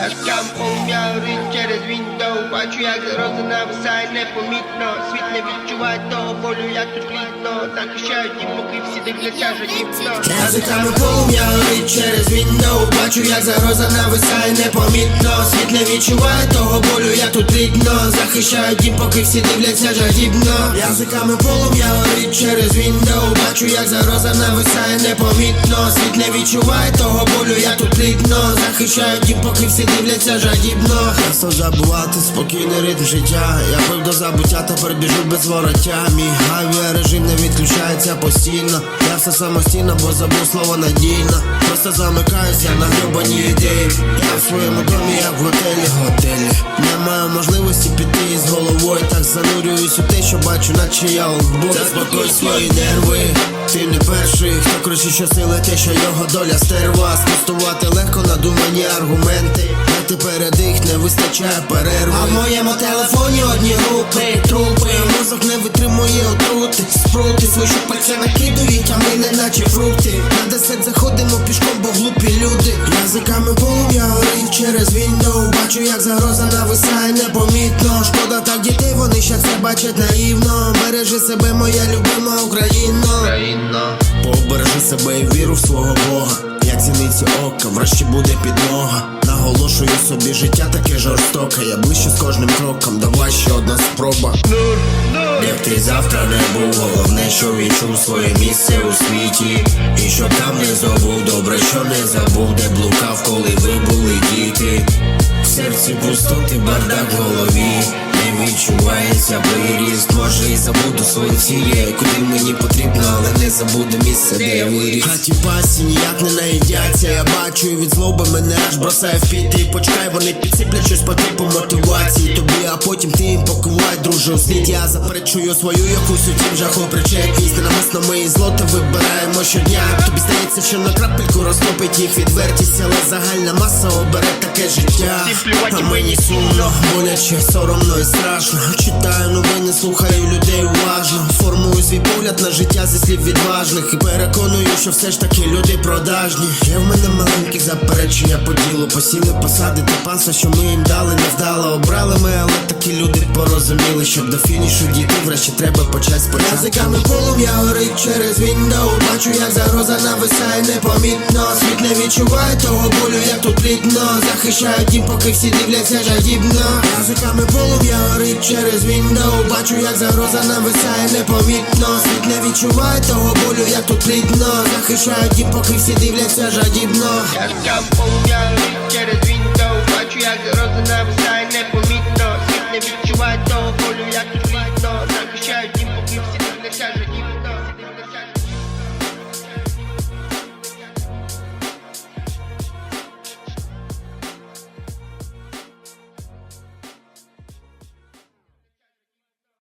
Полум'я горить через віндоу Бачу, як зараза нависає непомітно. Світ не відчуває того болю, як тут рідно Захищають дім, поки всі дивляться жадібно Язиками полум'я горить через віндоу Бачу, як загроза нависає непомітно. Світ не відчуває того болю, як тут рідно Захищають дім, поки всі дивляться жадібно Язиками полум'я горить через віндоу Бачу, як загроза нависає непомітно. Світ не відчуває того болю, як тут рідно Захищають дім, поки всі дивляться жадібно Часто забувати спокійний ритм життя. Я пив до забуття, тепер біжу без вороття. Мій авіарежим не відключається постійно. Я все самостійно, бо забув слово надійно Просто замикаюся на гребані ідеї. Я в своєму домі, як в готелі, готелі. Не маю можливості піти із головою. Так занурююсь у те, що бачу, наче я олдбой Заспокой свої нерви, ти не перший. Хто кричить, що сили те, що його доля стерва. Спростувати легко надумані аргументи Дати передих, не вистачає перерви. А в моєму телефоні одні групи, трупи. Мозок не витримує отрути. Спрути свої пальця накидують, а ми не наче фрукти. На десерт заходимо Бачу, як загроза нависає непомітно. Шкода так дітей, вони ще це бачать наївно. Бережи себе, моя любима Україна Побережи себе і віру в свого Бога. Як зіниці ока, врешті буде підлога. Наголошую собі, життя таке жорстоке. Я ближче з кожним кроком, давай ще одна спроба Як завтра не був, головне, що відчув своє місце у світі. І що там не забув, добре, що не забув, де блукав, коли ви були діти. В серці пустоти, бардак в голові. Не відчувається приріст, може і забуду свої цілі Куди мені потрібно, але не забуду місце, де я виріс. Хаті пасі ніяк не наїдяться, я бачу і від злоби мене аж бросає в піти. Почекай, вони підсиплять щось по типу мотивації тобі, а потім ти у слід Я заперечую свою якусь утім жаху причетність Ненамисно ми і злото вибираємо щодня Тобі здається, що на крапельку розтопить їх відвертість Але загальна маса обере таке життя. А мені сумно, боляче, соромно і страшно. Читаю новини, слухаю людей уважно погляд на життя зі слів відважних. І переконую, що все ж таки люди продажні. Є в мене маленькі заперечення по ділу. Посіли посади та панства, що ми їм дали невдало Обрали ми, але такі люди порозуміли Щоб до фінішу дійти, врешті треба почати спочатку Язиками полум'я горить через віндоу. Бачу, як загроза нависає непомітно. Світ не відчуває того болю, як тут рідно Захищають дім, поки всі дивляться жадібно. Язиками полум'я горить через віндоу. Бачу, як загроза нависає непомітно Світ не відчуває того болю, як тут рідно. Захищають і поки всі дивляться жадібно. Я через Бачу, як